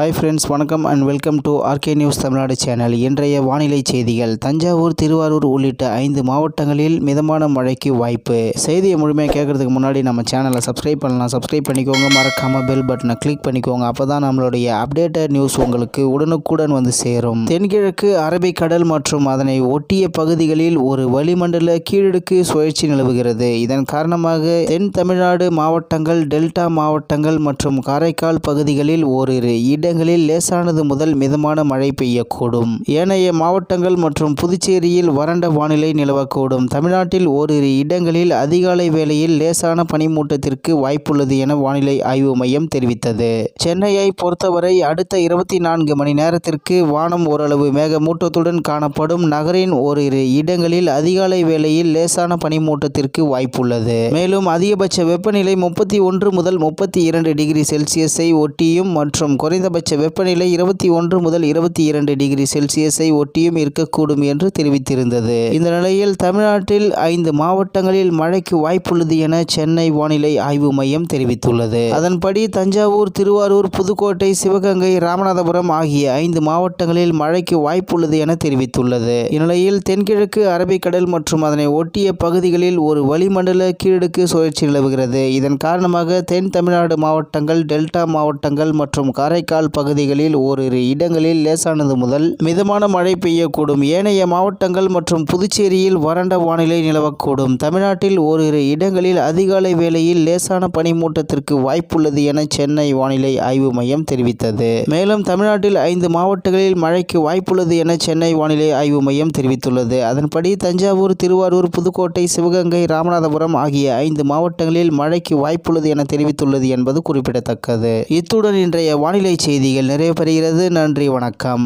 Hi friends வணக்கம் and welcome to RK news Tamil Nadu channel இன்றைய வானிலை செய்திகள். தஞ்சாவூர் திருவாரூர் உள்ளிட்ட ஐந்து மாவட்டங்களில் மிதமான மழைக்கு வாய்ப்பு. செய்தியை முழுமையாக கேட்கறதுக்கு முன்னாடி நம்ம சேனலை சப்ஸ்கிரைப் பண்ணலாம். சப்ஸ்கிரைப் பண்ணிக்கோங்க. மறக்காமல் பெல் பட்டனை கிளிக் பண்ணிக்கோங்க. அப்போ தான் நம்மளுடைய அப்டேட்டட் நியூஸ் உங்களுக்கு உடனுக்குடன் வந்து சேரும். தென்கிழக்கு அரபிக்கடல் மற்றும் அதனை ஒட்டிய பகுதிகளில் ஒரு வளிமண்டல கீழடுக்கு சுழற்சி நிலவுகிறது. இதன் காரணமாக தென் தமிழ்நாடு மாவட்டங்கள் டெல்டா மாவட்டங்கள் மற்றும் காரைக்கால் பகுதிகளில் ஓரிரு இடங்களில் லேசானது முதல் மிதமான மழை பெய்யக்கூடும். ஏனைய மாவட்டங்கள் மற்றும் புதுச்சேரியில் வறண்ட வானிலை நிலவக்கூடும். தமிழ்நாட்டில் ஓரிரு இடங்களில் அதிகாலை வேளையில் லேசான பனிமூட்டத்திற்கு வாய்ப்புள்ளது என வானிலை ஆய்வு மையம் தெரிவித்தது. சென்னையை பொறுத்தவரை அடுத்த இருபத்தி நான்கு மணி நேரத்திற்கு வானம் ஓரளவு மேகமூட்டத்துடன் காணப்படும். நகரின் ஓரிரு இடங்களில் அதிகாலை வேளையில் லேசான பனிமூட்டத்திற்கு வாய்ப்புள்ளது. மேலும் அதிகபட்ச வெப்பநிலை முப்பத்தி ஒன்று முதல் முப்பத்தி இரண்டு டிகிரி செல்சியஸை ஒட்டியும் மற்றும் குறைந்த குறைந்தபட்ச வெப்பநிலை இருபத்தி ஒன்று முதல் இருபத்தி இரண்டு டிகிரி செல்சியஸை ஒட்டியும் இருக்கக்கூடும் என்று தெரிவித்திருந்தது. இந்த நிலையில் தமிழ்நாட்டில் ஐந்து மாவட்டங்களில் மழைக்கு வாய்ப்புள்ளது என சென்னை வானிலை ஆய்வு மையம் தெரிவித்துள்ளது. அதன்படி தஞ்சாவூர் திருவாரூர் புதுக்கோட்டை சிவகங்கை ராமநாதபுரம் ஆகிய ஐந்து மாவட்டங்களில் மழைக்கு வாய்ப்புள்ளது என தெரிவித்துள்ளது. இந்நிலையில் தென்கிழக்கு அரபிக்கடல் மற்றும் அதனை ஒட்டிய பகுதிகளில் ஒரு வளிமண்டல கீழடுக்கு சுழற்சி நிலவுகிறது. இதன் காரணமாக தென் தமிழ்நாடு மாவட்டங்கள் டெல்டா மாவட்டங்கள் மற்றும் காரைக்கால் பகுதிகளில் ஓரிரு இடங்களில் லேசானது முதல் மிதமான மழை பெய்யக்கூடும். ஏனைய மாவட்டங்கள் மற்றும் புதுச்சேரியில் வறண்ட வானிலை நிலவக்கூடும். தமிழ்நாட்டில் ஓரிரு இடங்களில் அதிகாலை வேளையில் லேசான பனிமூட்டத்திற்கு வாய்ப்புள்ளது என சென்னை வானிலை ஆய்வு மையம் தெரிவித்தது. மேலும் தமிழ்நாட்டில் ஐந்து மாவட்டங்களில் மழைக்கு வாய்ப்புள்ளது என சென்னை வானிலை ஆய்வு மையம் தெரிவித்துள்ளது. அதன்படி தஞ்சாவூர் திருவாரூர் புதுக்கோட்டை சிவகங்கை ராமநாதபுரம் ஆகிய ஐந்து மாவட்டங்களில் மழைக்கு வாய்ப்புள்ளது என தெரிவித்துள்ளது என்பது குறிப்பிடத்தக்கது. இத்துடன் இன்றைய வானிலை செய்திகள் நிறைவு பெறுகிறது நன்றி வணக்கம்.